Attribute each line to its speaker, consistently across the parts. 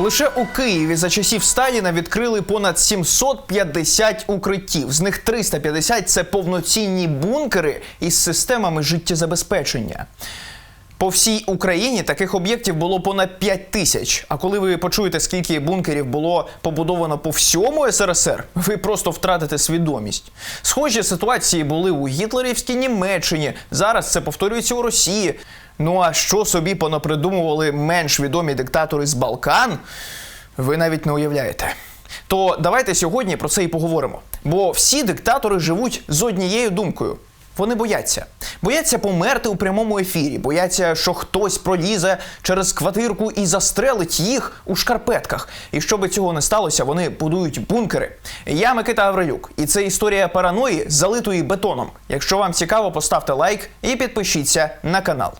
Speaker 1: Лише у Києві за часів Сталіна відкрили понад 750 укриттів. З них 350 – це повноцінні бункери із системами життєзабезпечення. По всій Україні таких об'єктів було понад 5 тисяч. А коли ви почуєте, скільки бункерів було побудовано по всьому СРСР, ви просто втратите свідомість. Схожі ситуації були у гітлерівській Німеччині. Зараз це повторюється у Росії. Ну а що собі понапридумували менш відомі диктатори з Балкан, ви навіть не уявляєте. То давайте сьогодні про це і поговоримо. Бо всі диктатори живуть з однією думкою. Вони бояться. Бояться померти у прямому ефірі, бояться, що хтось пролізе через квартирку і застрелить їх у шкарпетках. І щоб цього не сталося, вони будують бункери. Я Микита Гаврилюк, і це історія параної, залитої бетоном. Якщо вам цікаво, поставте лайк і підпишіться на канал.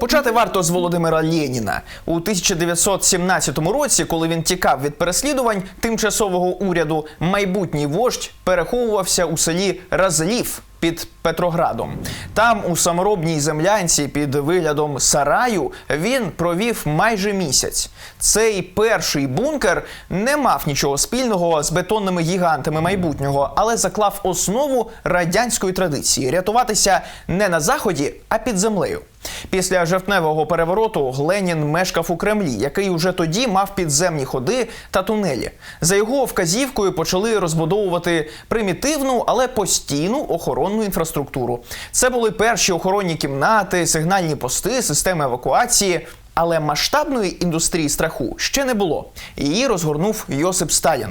Speaker 1: Почати варто з Володимира Леніна. У 1917 році, коли він тікав від переслідувань тимчасового уряду, майбутній вождь переховувався у селі Разлів під Петроградом. Там, у саморобній землянці під виглядом сараю, він провів майже місяць. Цей перший бункер не мав нічого спільного з бетонними гігантами майбутнього, але заклав основу радянської традиції рятуватися не на заході, а під землею. Після жовтневого перевороту Ленін мешкав у Кремлі, який уже тоді мав підземні ходи та тунелі. За його вказівкою почали розбудовувати примітивну, але постійну охоронну інфраструктуру. Це були перші охоронні кімнати, сигнальні пости, системи евакуації. Але масштабної індустрії страху ще не було. Її розгорнув Йосип Сталін.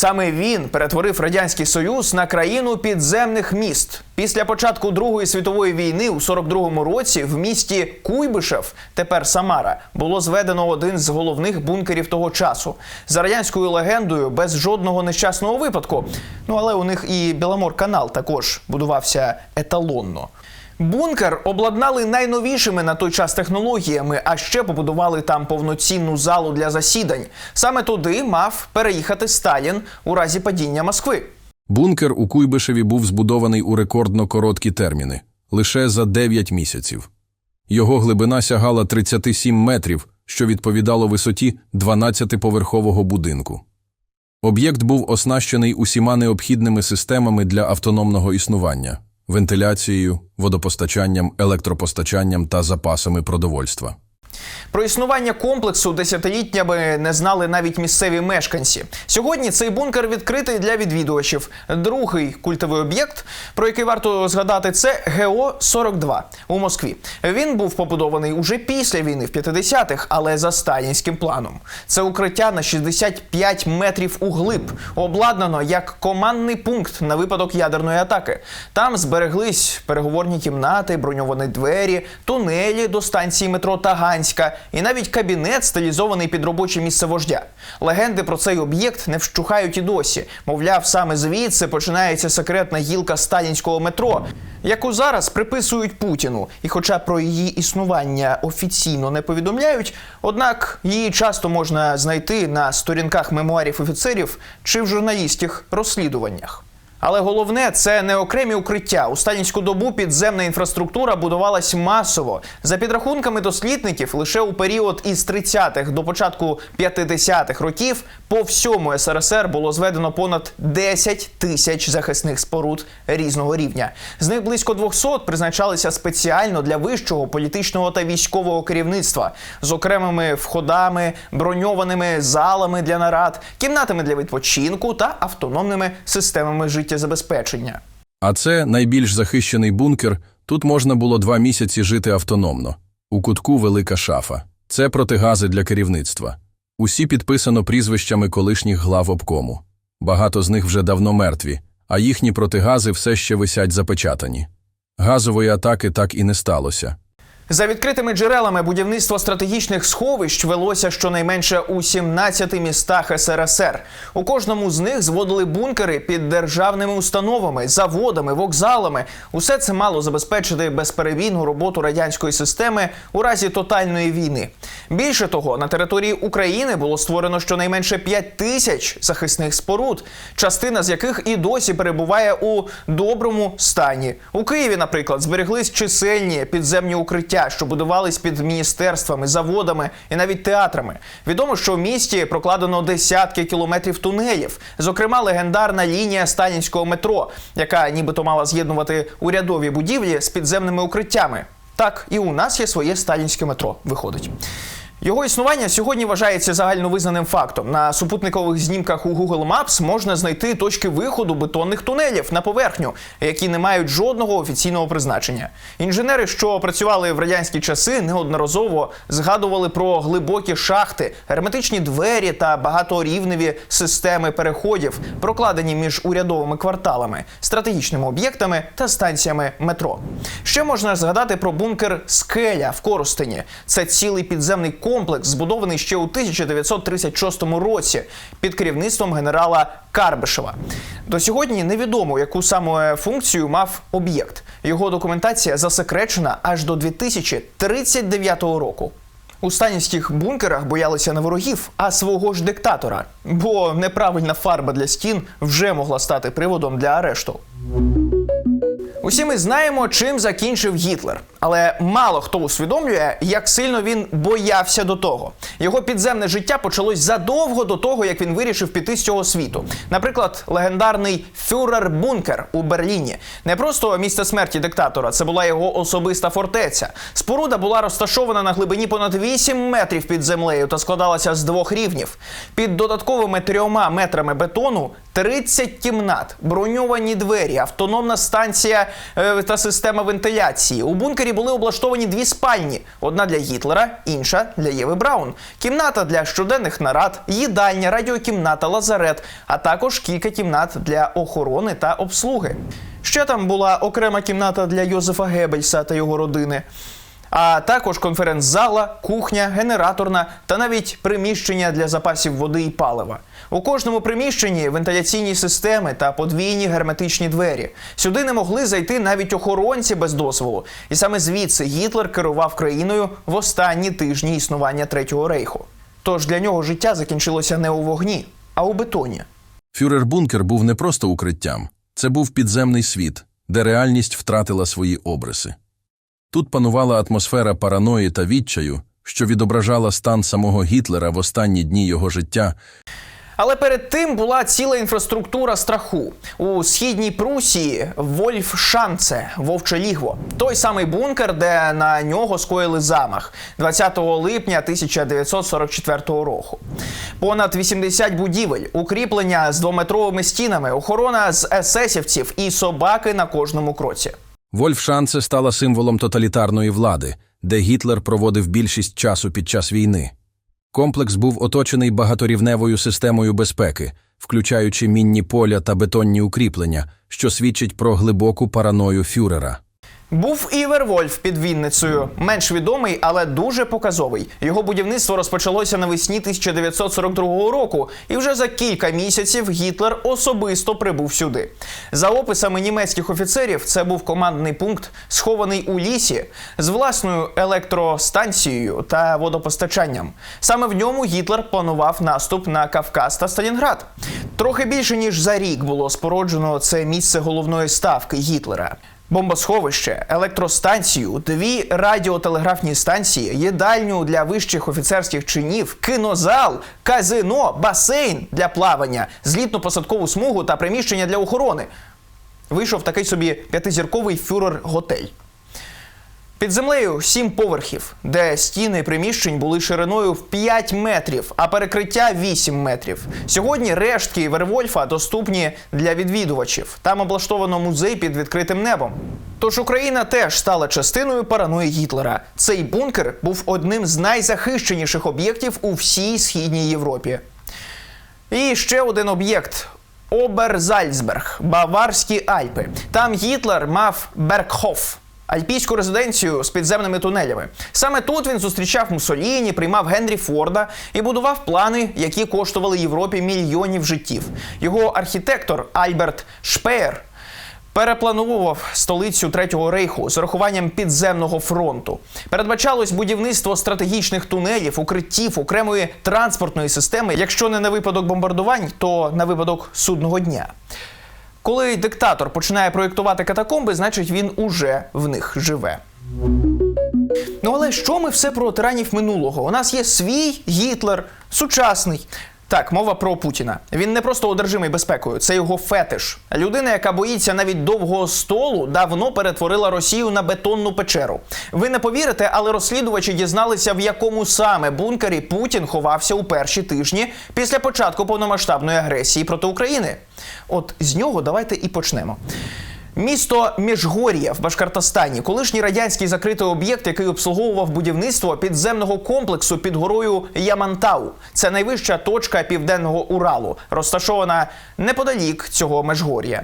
Speaker 1: Саме він перетворив радянський союз на країну підземних міст. Після початку Другої світової війни у 42-му році в місті Куйбишев, тепер Самара, було зведено один з головних бункерів того часу. За радянською легендою, без жодного нещасного випадку. Ну але у них і Біломор-канал також будувався еталонно. Бункер обладнали найновішими на той час технологіями, а ще побудували там повноцінну залу для засідань. Саме туди мав переїхати Сталін у разі падіння Москви.
Speaker 2: Бункер у Куйбишеві був збудований у рекордно короткі терміни – лише за 9 місяців. Його глибина сягала 37 метрів, що відповідало висоті 12-поверхового будинку. Об'єкт був оснащений усіма необхідними системами для автономного існування – вентиляцією, водопостачанням, електропостачанням та запасами продовольства.
Speaker 1: Про існування комплексу десятиліттями не знали навіть місцеві мешканці. Сьогодні цей бункер відкритий для відвідувачів. Другий культовий об'єкт, про який варто згадати, це ГО 42 у Москві. Він був побудований уже після війни в 50-х, але за сталінським планом. Це укриття на 65 метрів углиб, обладнано як командний пункт на випадок ядерної атаки. Там збереглись переговорні кімнати, броньовані двері, тунелі до станції метро Таганська і навіть кабінет, стилізований під робоче місце вождя. Легенди про цей об'єкт не вщухають і досі. Мовляв, саме звідси починається секретна гілка сталінського метро, яку зараз приписують Путіну. І хоча про її існування офіційно не повідомляють, однак її часто можна знайти на сторінках мемуарів офіцерів чи в журналістських розслідуваннях. Але головне це не окремі укриття. У сталінську добу підземна інфраструктура будувалась масово. За підрахунками дослідників, лише у період із 30-х до початку 50-х років по всьому СРСР було зведено понад 10 тисяч захисних споруд різного рівня. З них близько 200 призначалися спеціально для вищого політичного та військового керівництва з окремими входами, броньованими залами для нарад, кімнатами для відпочинку та автономними системами життєзабезпечення.
Speaker 2: А це найбільш захищений бункер. Тут можна було два місяці жити автономно. У кутку велика шафа. Це протигази для керівництва. Усі підписано прізвищами колишніх глав обкому. Багато з них вже давно мертві, а їхні протигази все ще висять запечатані. Газової атаки так і не сталося.
Speaker 1: За відкритими джерелами будівництво стратегічних сховищ велося щонайменше у 17 містах СРСР. У кожному з них зводили бункери під державними установами, заводами, вокзалами. Усе це мало забезпечити безперебійну роботу радянської системи у разі тотальної війни. Більше того, на території України було створено щонайменше 5 тисяч захисних споруд, частина з яких і досі перебуває у доброму стані. У Києві, наприклад, збереглись чисельні підземні укриття. Укриття, що будувались під міністерствами, заводами і навіть театрами. Відомо, що в місті прокладено десятки кілометрів тунелів, зокрема легендарна лінія сталінського метро, яка нібито мала з'єднувати урядові будівлі з підземними укриттями. Так, і у нас є своє сталінське метро. Виходить. Його існування сьогодні вважається загальновизнаним фактом. На супутникових знімках у Google Maps можна знайти точки виходу бетонних тунелів на поверхню, які не мають жодного офіційного призначення. Інженери, що працювали в радянські часи, неодноразово згадували про глибокі шахти, герметичні двері та багаторівневі системи переходів, прокладені між урядовими кварталами, стратегічними об'єктами та станціями метро. Ще можна згадати про бункер Скеля в Коростені. Це цілий підземний комплекс, збудований ще у 1936 році під керівництвом генерала Карбишева. До сьогодні невідомо, яку саме функцію мав об'єкт. Його документація засекречена аж до 2039 року. У станівських бункерах боялися не ворогів, а свого ж диктатора. Бо неправильна фарба для стін вже могла стати приводом для арешту. Усі ми знаємо, чим закінчив Гітлер, але мало хто усвідомлює, як сильно він боявся до того. Його підземне життя почалось задовго до того, як він вирішив піти з цього світу. Наприклад, легендарний фюрер-бункер у Берліні не просто місце смерті диктатора, це була його особиста фортеця. Споруда була розташована на глибині понад 8 метрів під землею та складалася з двох рівнів. Під додатковими трьома метрами бетону 30 кімнат, броньовані двері, автономна станція е, та система вентиляції. У бункері були облаштовані дві спальні: одна для Гітлера, інша для Єви Браун. Кімната для щоденних нарад, їдальня, радіокімната, лазарет, а також кілька кімнат для охорони та обслуги. Ще там була окрема кімната для Йозефа Геббельса та його родини. А також конференц-зала, кухня, генераторна та навіть приміщення для запасів води і палива. У кожному приміщенні вентиляційні системи та подвійні герметичні двері. Сюди не могли зайти навіть охоронці без дозволу. І саме звідси Гітлер керував країною в останні тижні існування Третього рейху. Тож для нього життя закінчилося не у вогні, а у бетоні.
Speaker 2: Фюрер-бункер був не просто укриттям, це був підземний світ, де реальність втратила свої обриси. Тут панувала атмосфера параної та відчаю, що відображала стан самого Гітлера в останні дні його життя,
Speaker 1: Але перед тим була ціла інфраструктура страху у східній Прусії Вольфшанце, Вовче Лігво. Той самий бункер, де на нього скоїли замах 20 липня 1944 року. Понад 80 будівель, укріплення з двометровими стінами, охорона з есесівців і собаки на кожному кроці.
Speaker 2: Вольфшанце стала символом тоталітарної влади, де Гітлер проводив більшість часу під час війни. Комплекс був оточений багаторівневою системою безпеки, включаючи мінні поля та бетонні укріплення, що свідчить про глибоку параною фюрера.
Speaker 1: Був і Вервольф під Вінницею, менш відомий, але дуже показовий. Його будівництво розпочалося навесні 1942 року, і вже за кілька місяців Гітлер особисто прибув сюди. За описами німецьких офіцерів, це був командний пункт, схований у лісі з власною електростанцією та водопостачанням. Саме в ньому Гітлер планував наступ на Кавказ та Сталінград. Трохи більше ніж за рік було спороджено це місце головної ставки Гітлера. Бомбосховище, електростанцію, дві радіотелеграфні станції, їдальню для вищих офіцерських чинів, кінозал, казино, басейн для плавання, злітно-посадкову смугу та приміщення для охорони. Вийшов такий собі п'ятизірковий фюрер-готель. Під землею сім поверхів, де стіни приміщень були шириною в 5 метрів, а перекриття 8 метрів. Сьогодні рештки Вервольфа доступні для відвідувачів. Там облаштовано музей під відкритим небом. Тож Україна теж стала частиною параної Гітлера. Цей бункер був одним з найзахищеніших об'єктів у всій східній Європі. І ще один об'єкт. Оберзальцберг, Баварські Альпи. Там Гітлер мав Бергхоф. Альпійську резиденцію з підземними тунелями. Саме тут він зустрічав Муссоліні, приймав Генрі Форда і будував плани, які коштували Європі мільйонів життів. Його архітектор Альберт Шпеєр перепланував столицю Третього рейху з урахуванням підземного фронту. Передбачалось будівництво стратегічних тунелів, укриттів, окремої транспортної системи, якщо не на випадок бомбардувань, то на випадок судного дня. Коли диктатор починає проєктувати катакомби, значить він уже в них живе. Ну але що ми все про тиранів минулого? У нас є свій Гітлер, сучасний. Так, мова про Путіна. Він не просто одержимий безпекою, це його фетиш. Людина, яка боїться навіть довгого столу, давно перетворила Росію на бетонну печеру. Ви не повірите, але розслідувачі дізналися, в якому саме бункері Путін ховався у перші тижні після початку повномасштабної агресії проти України. От з нього давайте і почнемо. Місто Міжгор'я в Башкортостані, колишній радянський закритий об'єкт, який обслуговував будівництво підземного комплексу під горою Ямантау. Це найвища точка південного Уралу, розташована неподалік цього Межгор'я.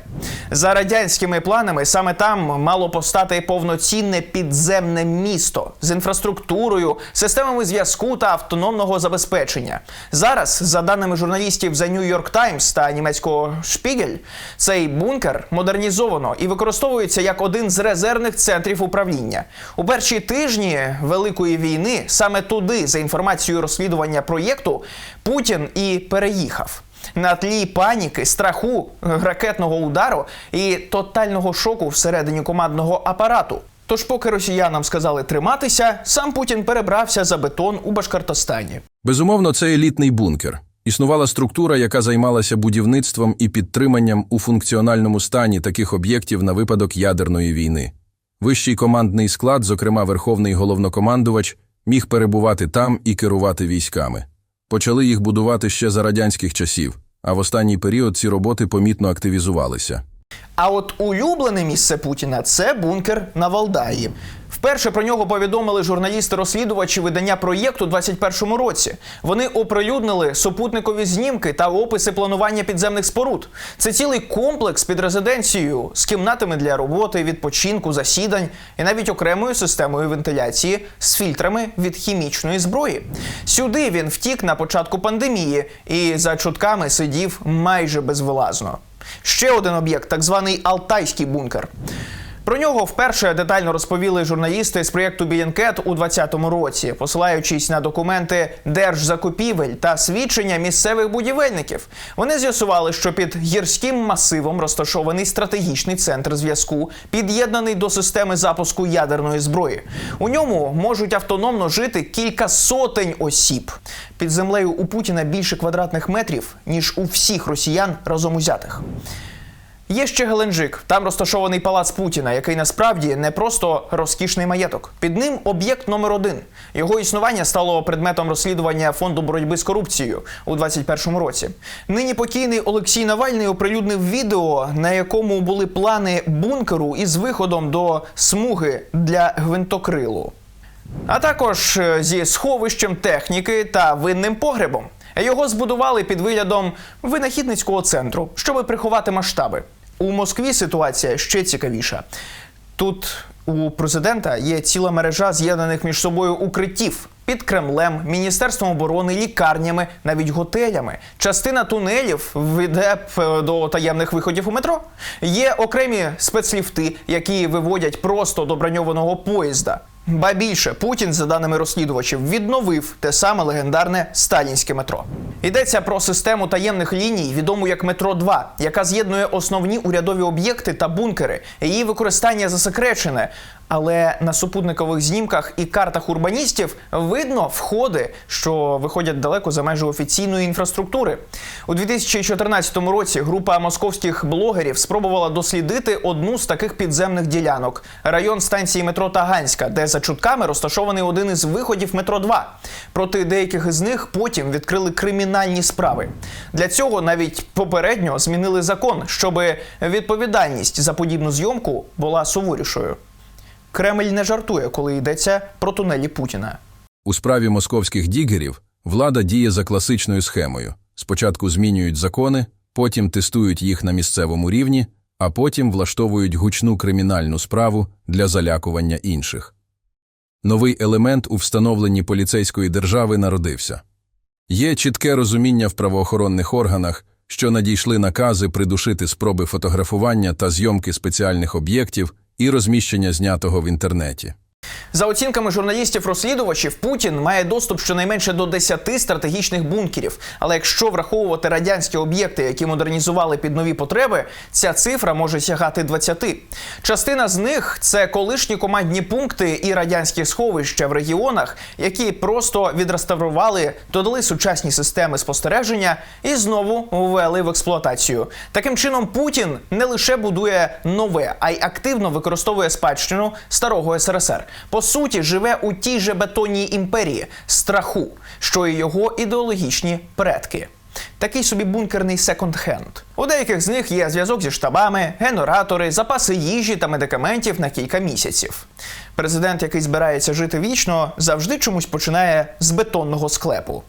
Speaker 1: За радянськими планами, саме там мало постати повноцінне підземне місто з інфраструктурою, системами зв'язку та автономного забезпечення. Зараз, за даними журналістів The New York Times та німецького Шпігель, цей бункер модернізовано і використовується як один з резервних центрів управління. У перші тижні Великої війни саме туди, за інформацією розслідування проєкту, Путін і переїхав. На тлі паніки, страху, ракетного удару і тотального шоку всередині командного апарату. Тож, поки росіянам сказали триматися, сам Путін перебрався за бетон у Башкортостані.
Speaker 2: Безумовно, це елітний бункер. Існувала структура, яка займалася будівництвом і підтриманням у функціональному стані таких об'єктів на випадок ядерної війни. Вищий командний склад, зокрема Верховний головнокомандувач, міг перебувати там і керувати військами. Почали їх будувати ще за радянських часів, а в останній період ці роботи помітно активізувалися.
Speaker 1: А от улюблене місце Путіна це бункер на Валдаї. Вперше про нього повідомили журналісти-розслідувачі видання проєкту у 21-му році. Вони оприлюднили супутникові знімки та описи планування підземних споруд. Це цілий комплекс під резиденцією з кімнатами для роботи, відпочинку, засідань і навіть окремою системою вентиляції з фільтрами від хімічної зброї. Сюди він втік на початку пандемії і за чутками сидів майже безвилазно. Ще один об'єкт, так званий Алтайський бункер. Про нього вперше детально розповіли журналісти з проєкту Бієнкет у 2020 році, посилаючись на документи держзакупівель та свідчення місцевих будівельників. Вони з'ясували, що під гірським масивом розташований стратегічний центр зв'язку, під'єднаний до системи запуску ядерної зброї. У ньому можуть автономно жити кілька сотень осіб. Під землею у Путіна більше квадратних метрів ніж у всіх росіян разом узятих. Є ще Геленджик. Там розташований палац Путіна, який насправді не просто розкішний маєток. Під ним об'єкт номер один. Його існування стало предметом розслідування фонду боротьби з корупцією у 2021 році. Нині покійний Олексій Навальний оприлюднив відео, на якому були плани бункеру із виходом до смуги для гвинтокрилу. А також е, зі сховищем техніки та винним погребом. Його збудували під виглядом винахідницького центру, щоб приховати масштаби. У Москві ситуація ще цікавіша. Тут у президента є ціла мережа з'єднаних між собою укриттів під Кремлем, Міністерством оборони, лікарнями, навіть готелями. Частина тунелів веде е, до таємних виходів у метро. Є окремі спецліфти, які виводять просто до броньованого поїзда. Ба більше Путін, за даними розслідувачів, відновив те саме легендарне сталінське метро. Йдеться про систему таємних ліній, відому як метро 2 яка з'єднує основні урядові об'єкти та бункери. Її використання засекречене. Але на супутникових знімках і картах урбаністів видно входи, що виходять далеко за межі офіційної інфраструктури. У 2014 році група московських блогерів спробувала дослідити одну з таких підземних ділянок район станції метро Таганська, де за чутками розташований один із виходів метро 2 Проти деяких із них потім відкрили кримінальні справи. Для цього навіть попередньо змінили закон, щоб відповідальність за подібну зйомку була суворішою. Кремль не жартує, коли йдеться про тунелі Путіна.
Speaker 2: У справі московських дігерів влада діє за класичною схемою: спочатку змінюють закони, потім тестують їх на місцевому рівні, а потім влаштовують гучну кримінальну справу для залякування інших. Новий елемент у встановленні поліцейської держави народився. Є чітке розуміння в правоохоронних органах, що надійшли накази придушити спроби фотографування та зйомки спеціальних об'єктів і розміщення знятого в інтернеті.
Speaker 1: За оцінками журналістів-розслідувачів, Путін має доступ щонайменше до 10 стратегічних бункерів. Але якщо враховувати радянські об'єкти, які модернізували під нові потреби, ця цифра може сягати 20. Частина з них це колишні командні пункти і радянські сховища в регіонах, які просто відреставрували, додали сучасні системи спостереження і знову ввели в експлуатацію. Таким чином, Путін не лише будує нове, а й активно використовує спадщину старого СРСР. Суті, живе у тій же бетонній імперії страху, що і його ідеологічні предки. Такий собі бункерний секонд-хенд. У деяких з них є зв'язок зі штабами, генератори, запаси їжі та медикаментів на кілька місяців. Президент, який збирається жити вічно, завжди чомусь починає з бетонного склепу.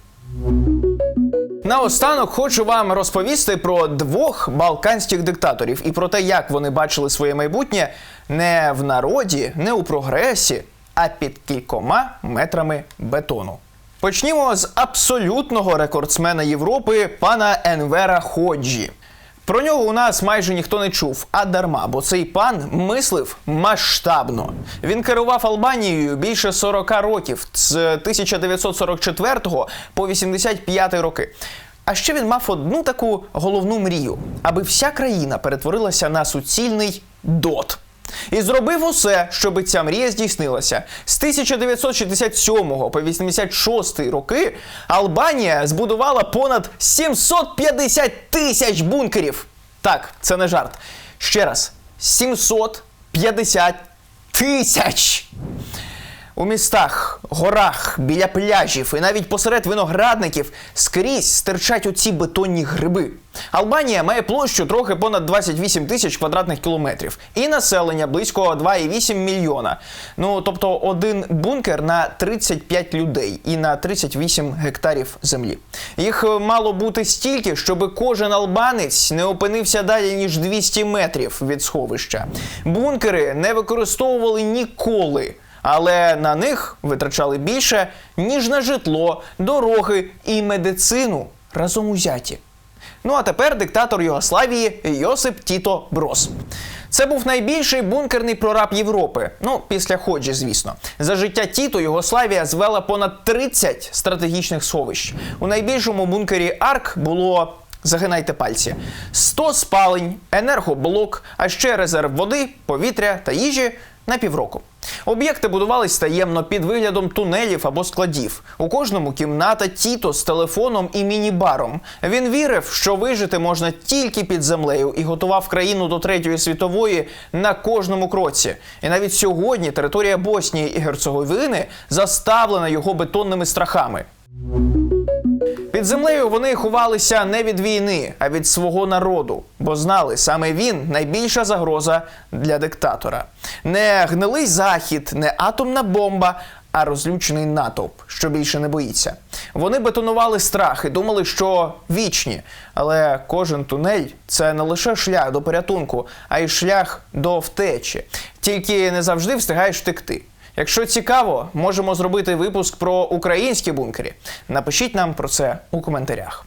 Speaker 1: Наостанок хочу вам розповісти про двох балканських диктаторів і про те, як вони бачили своє майбутнє не в народі, не у прогресі, а під кількома метрами бетону. Почнімо з абсолютного рекордсмена Європи пана Енвера Ходжі. Про нього у нас майже ніхто не чув, а дарма, бо цей пан мислив масштабно. Він керував Албанією більше 40 років з 1944 по 85 роки. А ще він мав одну таку головну мрію, аби вся країна перетворилася на суцільний дот. І зробив усе, щоб ця мрія здійснилася. З 1967 по 86 роки Албанія збудувала понад 750 тисяч бункерів. Так, це не жарт. Ще раз: 750 тисяч. У містах, горах, біля пляжів і навіть посеред виноградників скрізь стирчать оці бетонні гриби. Албанія має площу трохи понад 28 тисяч квадратних кілометрів і населення близько 2,8 мільйона. Ну тобто один бункер на 35 людей і на 38 гектарів землі. Їх е, мало бути стільки, щоб кожен албанець не опинився далі ніж 200 метрів від сховища. Бункери не використовували ніколи але на них витрачали більше, ніж на житло, дороги і медицину разом узяті. Ну а тепер диктатор Югославії Йосип Тіто Брос. Це був найбільший бункерний прораб Європи. Ну, після Ходжі, звісно. За життя Тіто Югославія звела понад 30 стратегічних сховищ. У найбільшому бункері Арк було. Загинайте пальці: 100 спалень, енергоблок, а ще резерв води, повітря та їжі на півроку. Об'єкти будувались таємно під виглядом тунелів або складів. У кожному кімната Тіто з телефоном і міні-баром. Він вірив, що вижити можна тільки під землею і готував країну до третьої світової на кожному кроці. І навіть сьогодні територія Боснії і Герцеговини заставлена його бетонними страхами. Під землею вони ховалися не від війни, а від свого народу, бо знали, саме він найбільша загроза для диктатора. Не гнилий захід, не атомна бомба, а розлючений натовп, що більше не боїться. Вони бетонували страх і думали, що вічні. Але кожен тунель це не лише шлях до порятунку, а й шлях до втечі. Тільки не завжди встигаєш втекти. Якщо цікаво, можемо зробити випуск про українські бункери. Напишіть нам про це у коментарях.